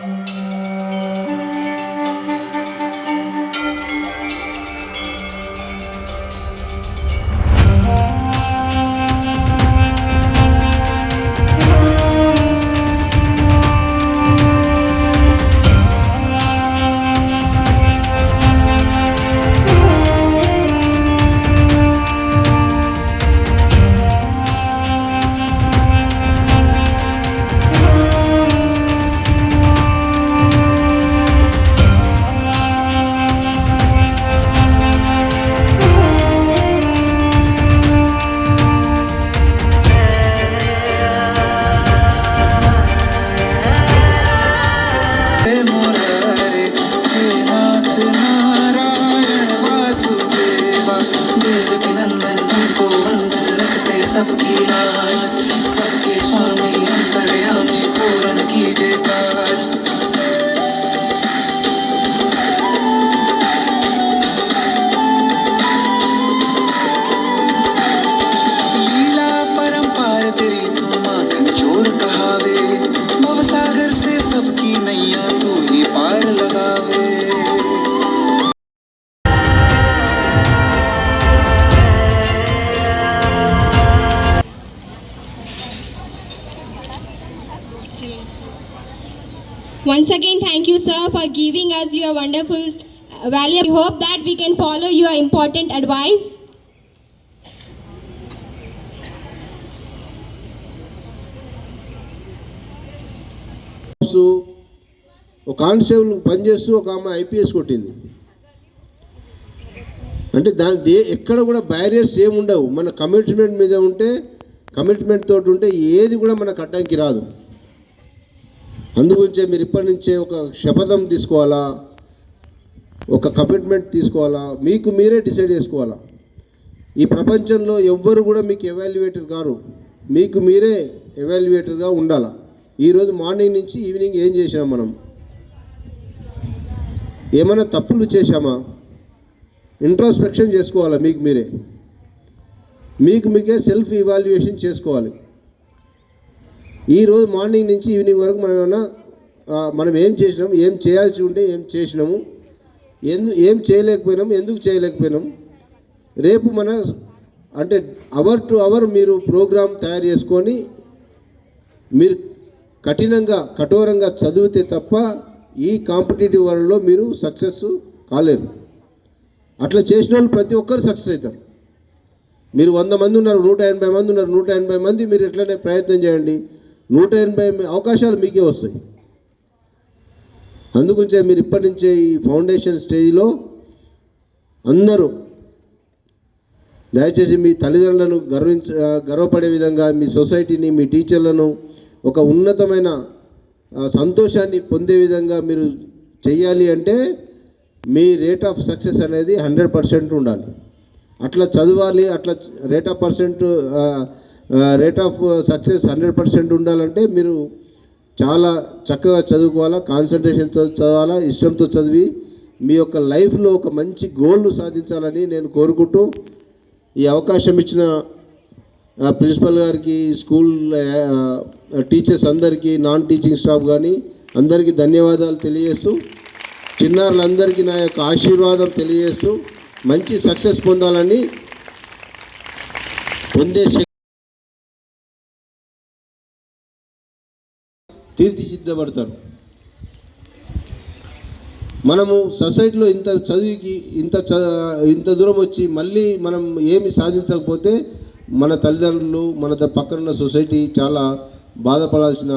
Música wonderful uh, value. We hope that we can follow your important advice. ఒక constable పనిచేస్తూ ఒక ఆమె IPS కొట్టింది అంటే దాని దే ఎక్కడ కూడా బ్యారియర్స్ ఏముండవు మన కమిట్మెంట్ మీద ఉంటే కమిట్మెంట్ తోటి ఉంటే ఏది కూడా మనకు అడ్డంకి రాదు అందుగురించే మీరు ఇప్పటి నుంచే ఒక శపథం తీసుకోవాలా ఒక కమిట్మెంట్ తీసుకోవాలా? మీకు మీరే డిసైడ్ చేసుకోవాలా? ఈ ప్రపంచంలో ఎవ్వరు కూడా మీకు ఎవాల్యుయేటర్ గారు మీకు మీరే ఎవాల్యుయేటర్గా ఉండాలా? ఈరోజు మార్నింగ్ నుంచి ఈవినింగ్ ఏం చేసాం మనం? ఏమైనా తప్పులు చేశామా? ఇంట్రాస్పెక్షన్ చేసుకోవాలా మీకు మీరే? మీకు మీకే సెల్ఫ్ ఇవాల్యుయేషన్ చేసుకోవాలి. ఈరోజు మార్నింగ్ నుంచి ఈవినింగ్ వరకు మనం ఏమైనా మనం ఏం చేసినాము ఏం చేయాల్సి ఉంటే ఏం చేసినాము? ఎందు ఏం చేయలేకపోయినాము ఎందుకు చేయలేకపోయినాం? రేపు మన అంటే అవర్ టు అవర్ మీరు ప్రోగ్రాం తయారు చేసుకొని మీరు కఠినంగా కఠోరంగా చదివితే తప్ప ఈ కాంపిటేటివ్ వరల్డ్లో మీరు సక్సెస్ కాలేరు. అట్లా చేసిన వాళ్ళు ప్రతి ఒక్కరు సక్సెస్ అవుతారు. మీరు వంద మంది ఉన్నారు నూట ఎనభై మంది ఉన్నారు నూట ఎనభై మంది మీరు ఎట్లనే ప్రయత్నం చేయండి. నూట ఎనభై అవకాశాలు మీకే వస్తాయి. అందుగురించే మీరు ఇప్పటి నుంచే ఈ ఫౌండేషన్ స్టేజ్లో అందరూ దయచేసి మీ తల్లిదండ్రులను గర్వించ గర్వపడే విధంగా మీ సొసైటీని మీ టీచర్లను ఒక ఉన్నతమైన సంతోషాన్ని పొందే విధంగా మీరు చెయ్యాలి అంటే మీ రేట్ ఆఫ్ సక్సెస్ అనేది హండ్రెడ్ పర్సెంట్ ఉండాలి. అట్లా చదవాలి అట్లా rate of percent rate of success hundred percent ఉండాలంటే మీరు చాలా చక్కగా చదువుకోవాలా కాన్సన్ట్రేషన్తో చదవాలా ఇష్టంతో చదివి మీ యొక్క లైఫ్లో ఒక మంచి గోల్ను సాధించాలని నేను కోరుకుంటూ ఈ అవకాశం ఇచ్చిన ప్రిన్సిపల్ గారికి స్కూల్ టీచర్స్ అందరికీ నాన్ టీచింగ్ స్టాఫ్ కానీ అందరికీ ధన్యవాదాలు తెలియజేస్తూ చిన్నారులందరికీ నా యొక్క ఆశీర్వాదం తెలియజేస్తూ మంచి సక్సెస్ పొందాలని పొందే తీర్చిదిద్దబడతారు. మనము సొసైటీలో ఇంత చదివికి ఇంత చ ఇంత దూరం వచ్చి మళ్ళీ మనం ఏమి సాధించకపోతే మన తల్లిదండ్రులు మన పక్కన పక్కనున్న సొసైటీ చాలా బాధపడాల్సిన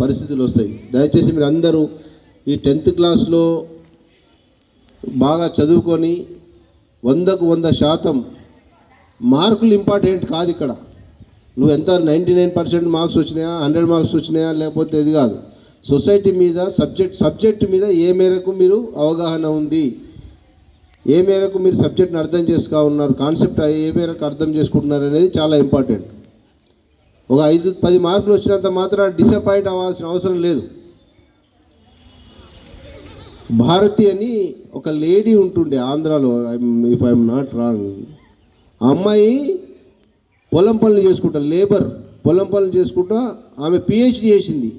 పరిస్థితులు వస్తాయి. దయచేసి మీరు అందరూ ఈ టెన్త్ క్లాస్లో బాగా చదువుకొని వందకు వంద శాతం మార్కులు ఇంపార్టెంట్ కాదు ఇక్కడ. నువ్వు ఎంత నైంటీ నైన్ పర్సెంట్ మార్క్స్ వచ్చినాయా? హండ్రెడ్ మార్క్స్ వచ్చినాయా? లేకపోతే ఇది కాదు. సొసైటీ మీద సబ్జెక్ట్ సబ్జెక్ట్ మీద ఏ మేరకు మీరు అవగాహన ఉంది? ఏ మేరకు మీరు సబ్జెక్ట్ని అర్థం చేసుకా ఉన్నారు? కాన్సెప్ట్ ఏ మేరకు అర్థం చేసుకుంటున్నారు అనేది చాలా ఇంపార్టెంట్. ఒక ఐదు పది మార్కులు వచ్చినంత మాత్రం డిసప్పాయింట్ అవ్వాల్సిన అవసరం లేదు. భారతి అని ఒక లేడీ ఉంటుండే ఆంధ్రాలో ఇఫ్ ఐఎమ్ నాట్ రాంగ్. అమ్మాయి పొలం పనులు చేసుకుంటా లేబర్ పొలం పనులు చేసుకుంటా ఆమె పిహెచ్డి చేసింది.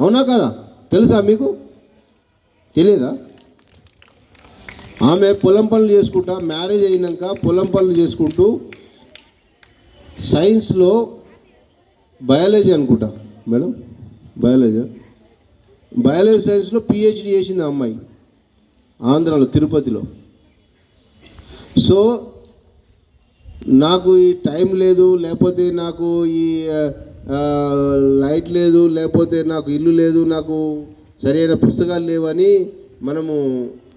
అవునా కదా? తెలుసా మీకు? తెలియదా ఆమె పొలం పనులు చేసుకుంటా మ్యారేజ్ అయినాక పొలం పనులు చేసుకుంటూ సైన్స్లో బయాలజీ అనుకుంటా. మేడం బయాలజీ బయాలజీ సైన్స్లో పిహెచ్డి చేసింది ఆ అమ్మాయి ఆంధ్రాలో తిరుపతిలో. సో నాకు ఈ టైం లేదు లేకపోతే నాకు ఈ లైట్ లేదు లేకపోతే నాకు ఇల్లు లేదు నాకు సరైన పుస్తకాలు లేవని మనము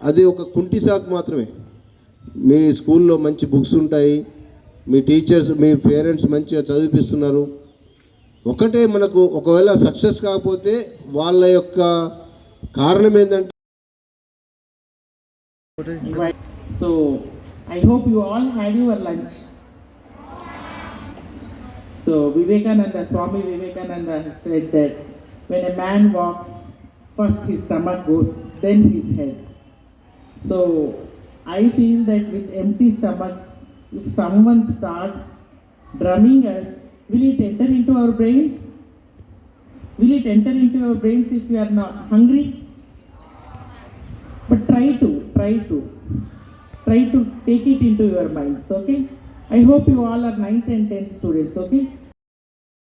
అది ఒక కుంటి సాకు మాత్రమే మీ స్కూల్లో మంచి బుక్స్ ఉంటాయి మీ టీచర్స్ మీ పేరెంట్స్ మంచిగా చదివిపిస్తున్నారు ఒకటే మనకు ఒకవేళ సక్సెస్ కాకపోతే వాళ్ళ యొక్క కారణం ఏంటంటే so I hope you all have your lunch. So Vivekananda, Swami Vivekananda said that when a man walks, first his stomach goes, then his head. So I feel that with empty stomachs, if someone starts drumming us, will it enter into our brains? Will it enter into our brains if we are not hungry? But try to, try to, try to take it into your minds, okay? I hope you all are 9th and 10th students, okay?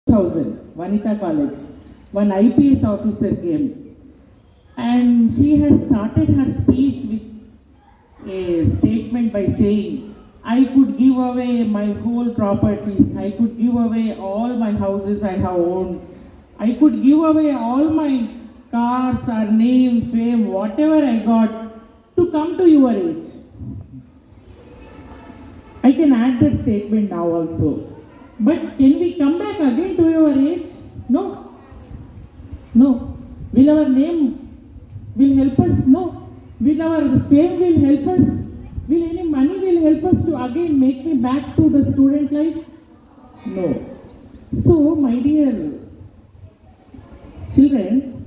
1000, Vanita College, one IPS officer came. And she has started her speech with a statement by saying, I could give away my whole properties, I could give away all my houses I have owned, I could give away all my cars or name, fame, whatever I got to come to your age. I can add that statement now also. But can we come back again to your age? No. No. Will our name will help us? No. Will our fame will help us? Will any money will help us to again make me back to the student life? No. So, my dear children,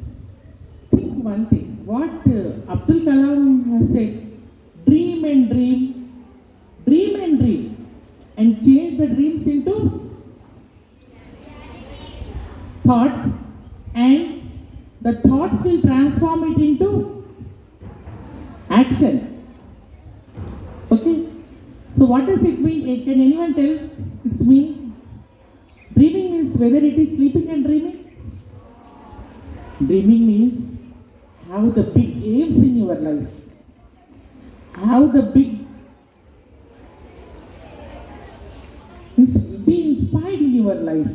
think one thing. What uh, Abdul Kalam has said, what does it mean? Eh, Can anyone tell its meaning? Dreaming means whether it is sleeping and dreaming. Dreaming means have the big aims in your life. Have the big be inspired in your life.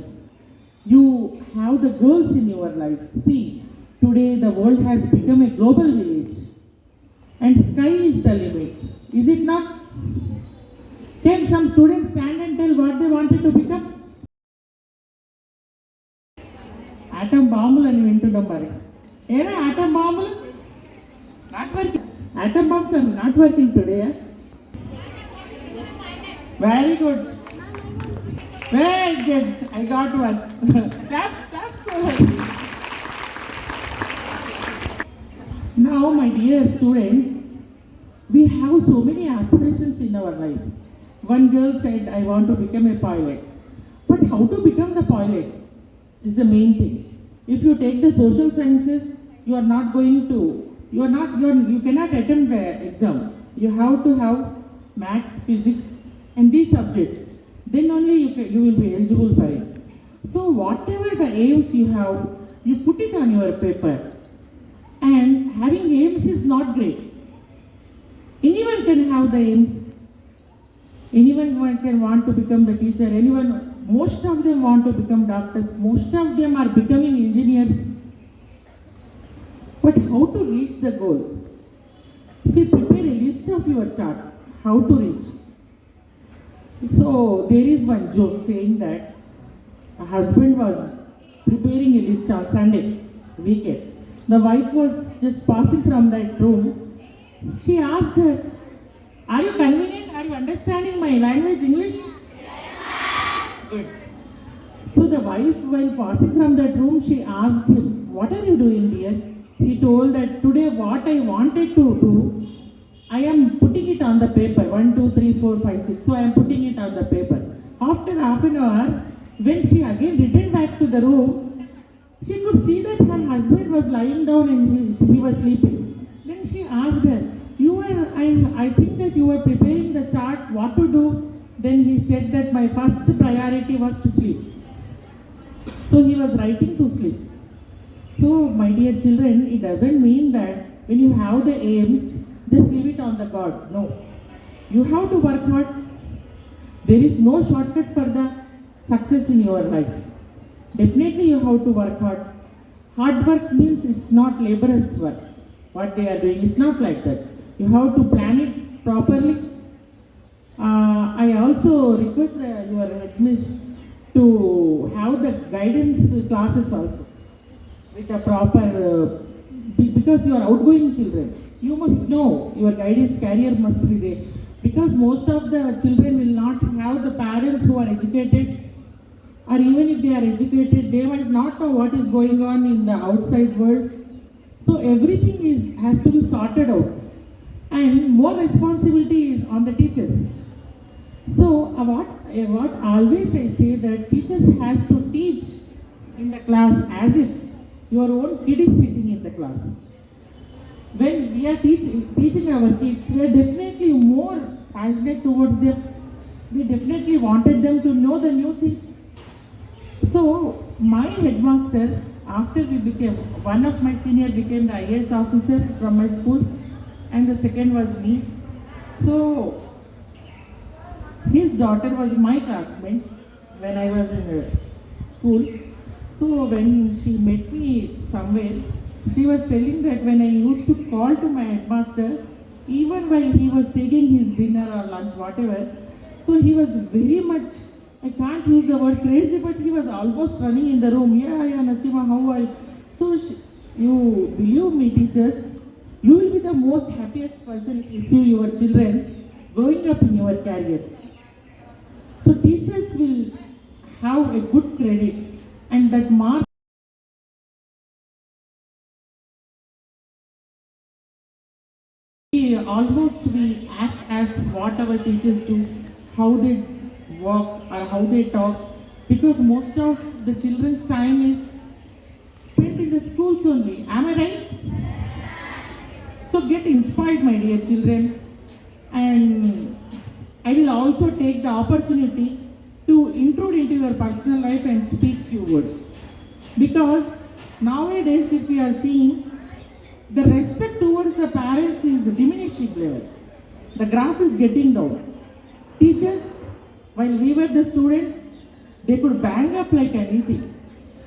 You have the goals in your life. See, today the world has become a global village and sky is the limit. Is it not? Can some students stand and tell what they wanted to become? Atom బాంబులు అని వింటున్నాం మరి ఏనా atom బాంబులు not working atom bombs are not working today very good very good I got one claps claps Now, my dear students, we have so many aspirations in our life. One girl said, I want to become a pilot. But how to become the pilot is the main thing. If you take the social sciences, you are not going to, you are not, you, are, you cannot attempt the exam. You have to have maths, physics, and these subjects. Then only you, can, you will be eligible for it. So, whatever the aims you have, you put it on your paper. And having aims is not great. Anyone can have the aims. Anyone can want to become the teacher. Anyone, most of them want to become doctors. Most of them are becoming engineers. But how to reach the goal? See, prepare a list of your chart. How to reach. So there is one joke saying that a husband was preparing a list on Sunday weekend. The wife was just passing from that room. She asked her, Are you convenient? Are you understanding my language, English? Good. So the wife, while passing from that room, she asked him, What are you doing, dear? He told that today what I wanted to do, I am putting it on the paper. One, two, three, four, five, six. So I am putting it on the paper. After half an hour, when she again returned back to the room, She could see that her husband was lying down and he, he was sleeping. Then she asked her, "You were, I, I think that you were chart. What to do?" Then he said that my first priority was to sleep. So he was writing to sleep. So, my dear children, it doesn't mean that when you have the aims, just leave it on the God. No. You have to work hard. There is no shortcut for the success in your life. Definitely, you have to work hard. Hard work means it's not laborious work. What they are doing, it's not like that. You have to plan it properly. Also request your headmiss to have the guidance classes also with a proper, uh, because you are outgoing children, you must know your guidance career must be there. Because most of the children will not have the parents who are educated, or even if they are educated, they might not know what is going on in the outside world. So everything is has to be sorted out, and more responsibility is on the teachers. So what, what always I say that teachers has to teach in the class as if your own kid is sitting in the class. When we are teaching, teaching our kids, we are definitely more passionate towards them. We definitely wanted them to know the new things. So my headmaster, after we became, one of my senior became the IAS officer from my school and the second was me. So his daughter was my classmate when I was in uh, school. So when she met me somewhere, she was telling that when I used to call to my headmaster, even while he was taking his dinner or lunch, whatever, so he was very much, I can't use the word crazy, but he was almost running in the room. Yeah, yeah, Nasima, how are you? So she, you believe me, teachers, you will be the most happiest person if you see your children growing up in your careers. So teachers will have a good credit and that mark we almost we act as what our teachers do, how they walk or how they talk because most of the children's time is spent in the schools only. Am I right? So get inspired, my dear children, and I will also take the opportunity to intrude into your personal life and speak few words. Because nowadays, if we are seeing, the respect towards the parents is diminishing level. The graph is getting down. Teachers, while we were the students, they could bang up like anything.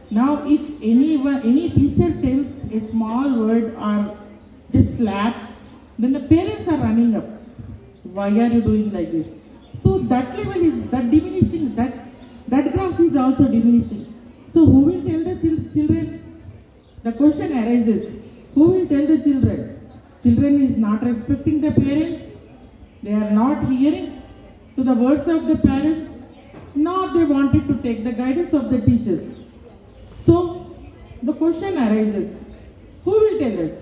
Now, if anyone, any teacher tells a small word or just slap, then the parents are running up. Why are you doing like this? So that level is that diminishing. That that graph is also diminishing. So who will tell the chil- children? The question arises: Who will tell the children? Children is not respecting the parents. They are not hearing to the words of the parents. Nor they wanted to take the guidance of the teachers. So the question arises: Who will tell us?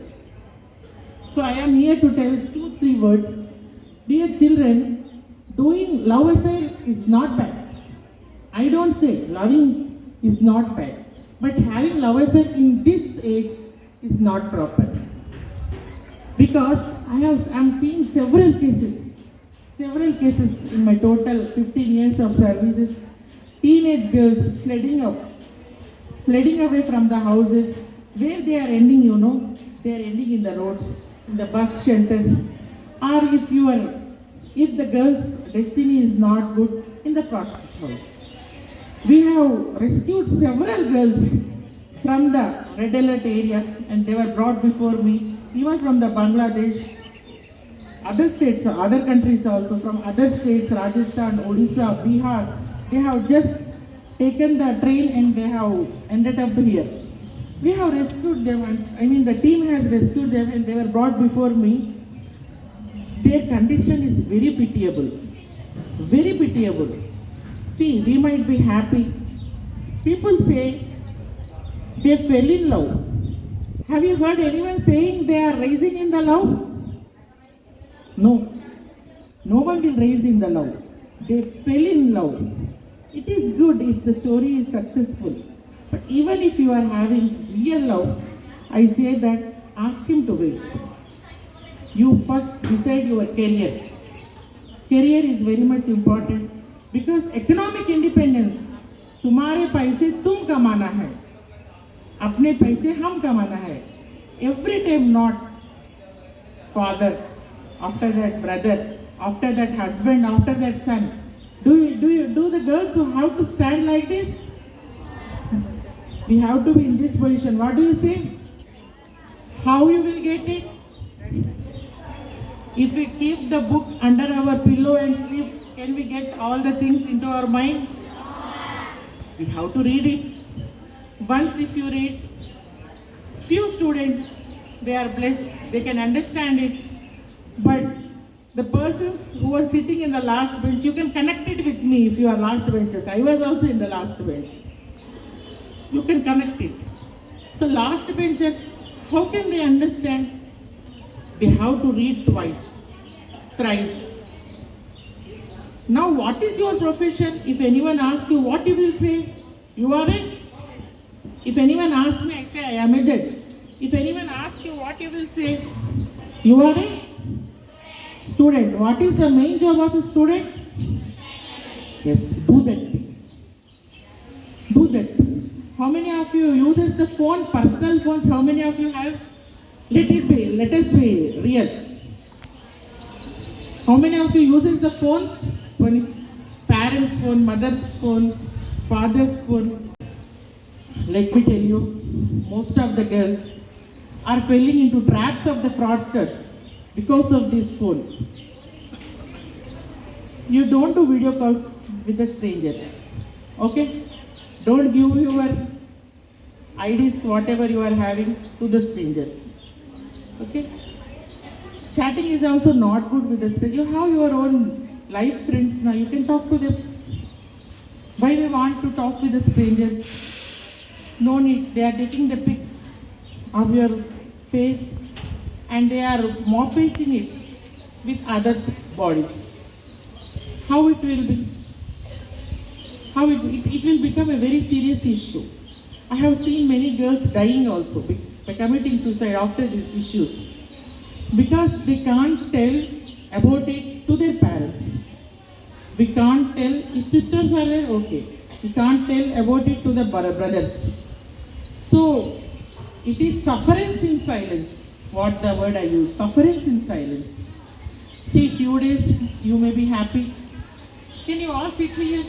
So I am here to tell two, three words. Dear children, doing love affair is not bad. I don't say loving is not bad. But having love affair in this age is not proper. Because I have I am seeing several cases, several cases in my total 15 years of services. Teenage girls flooding up, flooding away from the houses. Where they are ending, you know, they are ending in the roads, in the bus shelters, or if you are, if the girl's destiny is not good, in the prostitution house. We have rescued several girls from the red alert area and they were brought before me, even from the Bangladesh, other states, other countries also, from other states, Rajasthan, Odisha, Bihar, they have just taken the train and they have ended up here. We have rescued them, and I mean the team has rescued them and they were brought before me. Their condition is very pitiable, very pitiable. See, we might be happy. People say they fell in love. Have you heard anyone saying they are raising in the love? No. No one will raise in the love. They fell in love. It is good if the story is successful. But even if you are having real love, I say that ask him to wait. You first decide your career. Career is very much important because economic independence तुम्हारे पैसे तुम कमाना है अपने पैसे हम कमाना है every time not father, after that brother, after that husband, after that son. Do you, do you, do the girls who have to stand like this? We have to be in this position. What do you say? How you will get it? If we keep the book under our pillow and sleep, can we get all the things into our mind? We have to read it. Once if you read, few students they are blessed they can understand it. But the persons who are sitting in the last bench you can connect it with me if you are last benches. I was also in the last bench. You can connect it. So last benchers how can they understand they have to read twice thrice now what is your profession if anyone asks you what you will say you are a if anyone asks me, I say I am a judge. If anyone asks you what you will say, you are a student. What is the main job of a student? Yes, do that. Do that. How many of you uses the phone, personal phones? How many of you have? Let it be, let us be real. How many of you uses the phones? When parents' phone, mother's phone, father's phone, let me tell you, most of the girls are falling into traps of the fraudsters because of this phone. You don't do video calls with the strangers, okay? Don't give your IDs, whatever you are having, to the strangers, okay? Chatting is also not good with strangers. You have your own life friends now, you can talk to them. Why we want to talk with the strangers? No need, they are taking the pics of your face and they are morphing it with others' bodies. How it will be? How it, it, it will become a very serious issue. I have seen many girls dying also by committing suicide after these issues because they can't tell about it to their parents. We can't tell if sisters are there, okay. We can't tell about it to the brothers. So it is sufferance in silence. What the word I use? Sufferance in silence. See, few days you may be happy. Can you all sit here?